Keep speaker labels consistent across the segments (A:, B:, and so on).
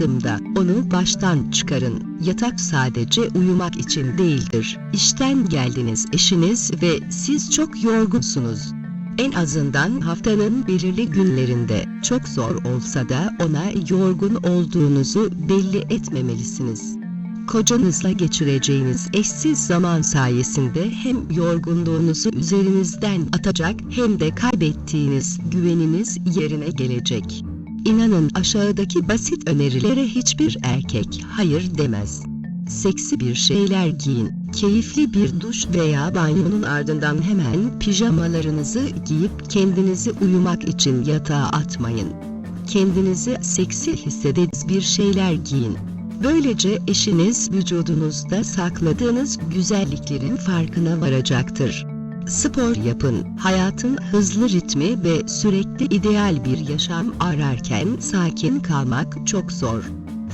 A: adımda onu baştan çıkarın. Yatak sadece uyumak için değildir. İşten geldiniz eşiniz ve siz çok yorgunsunuz. En azından haftanın belirli günlerinde çok zor olsa da ona yorgun olduğunuzu belli etmemelisiniz. Kocanızla geçireceğiniz eşsiz zaman sayesinde hem yorgunluğunuzu üzerinizden atacak hem de kaybettiğiniz güveniniz yerine gelecek. İnanın aşağıdaki basit önerilere hiçbir erkek hayır demez. Seksi bir şeyler giyin, keyifli bir duş veya banyonun ardından hemen pijamalarınızı giyip kendinizi uyumak için yatağa atmayın. Kendinizi seksi hissediniz bir şeyler giyin. Böylece eşiniz vücudunuzda sakladığınız güzelliklerin farkına varacaktır. Spor yapın. Hayatın hızlı ritmi ve sürekli ideal bir yaşam ararken sakin kalmak çok zor.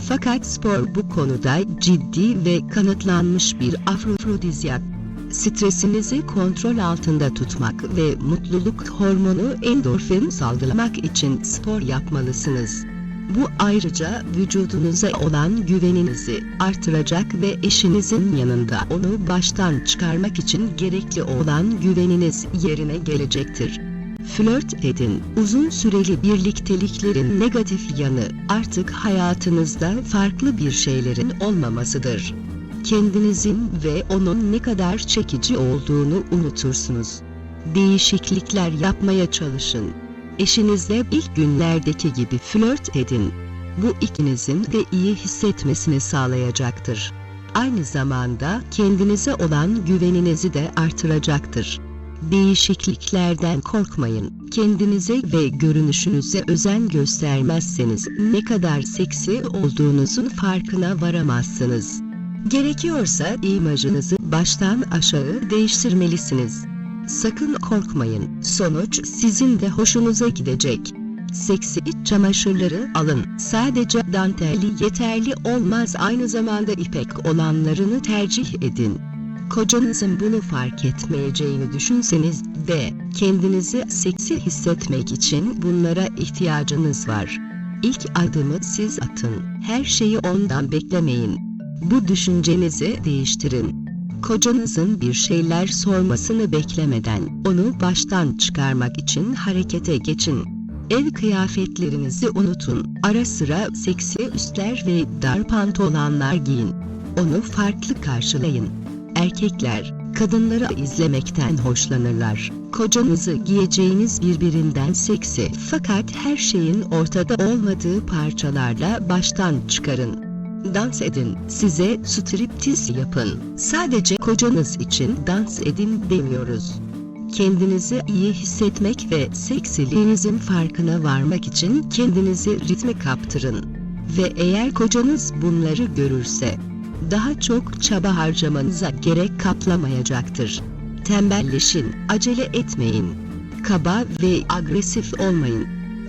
A: Fakat spor bu konuda ciddi ve kanıtlanmış bir afrodizyak. Stresinizi kontrol altında tutmak ve mutluluk hormonu endorfin salgılamak için spor yapmalısınız. Bu ayrıca vücudunuza olan güveninizi artıracak ve eşinizin yanında onu baştan çıkarmak için gerekli olan güveniniz yerine gelecektir. Flört edin. Uzun süreli birlikteliklerin negatif yanı artık hayatınızda farklı bir şeylerin olmamasıdır. Kendinizin ve onun ne kadar çekici olduğunu unutursunuz. Değişiklikler yapmaya çalışın. Eşinizle ilk günlerdeki gibi flört edin. Bu ikinizin de iyi hissetmesini sağlayacaktır. Aynı zamanda kendinize olan güveninizi de artıracaktır. Değişikliklerden korkmayın. Kendinize ve görünüşünüze özen göstermezseniz ne kadar seksi olduğunuzun farkına varamazsınız. Gerekiyorsa imajınızı baştan aşağı değiştirmelisiniz. Sakın korkmayın. Sonuç sizin de hoşunuza gidecek. Seksi iç çamaşırları alın. Sadece dantelli yeterli olmaz aynı zamanda ipek olanlarını tercih edin. Kocanızın bunu fark etmeyeceğini düşünseniz de kendinizi seksi hissetmek için bunlara ihtiyacınız var. İlk adımı siz atın. Her şeyi ondan beklemeyin. Bu düşüncenizi değiştirin. Kocanızın bir şeyler sormasını beklemeden onu baştan çıkarmak için harekete geçin. Ev kıyafetlerinizi unutun. Ara sıra seksi üstler ve dar pantolonlar giyin. Onu farklı karşılayın. Erkekler, kadınları izlemekten hoşlanırlar. Kocanızı giyeceğiniz birbirinden seksi fakat her şeyin ortada olmadığı parçalarla baştan çıkarın. Dans edin, size striptiz yapın. Sadece kocanız için dans edin demiyoruz. Kendinizi iyi hissetmek ve seksiliğinizin farkına varmak için kendinizi ritme kaptırın. Ve eğer kocanız bunları görürse, daha çok çaba harcamanıza gerek kaplamayacaktır. Tembelleşin, acele etmeyin. Kaba ve agresif olmayın.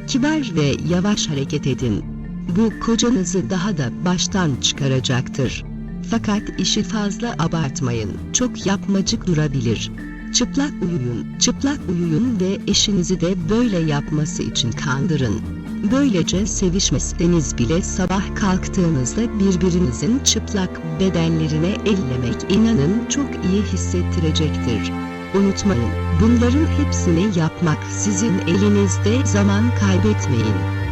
A: Kibar ve yavaş hareket edin. Bu kocanızı daha da baştan çıkaracaktır. Fakat işi fazla abartmayın. Çok yapmacık durabilir. Çıplak uyuyun, çıplak uyuyun ve eşinizi de böyle yapması için kandırın. Böylece sevişmeseniz bile sabah kalktığınızda birbirinizin çıplak bedenlerine ellemek inanın çok iyi hissettirecektir. Unutmayın, bunların hepsini yapmak sizin elinizde zaman kaybetmeyin.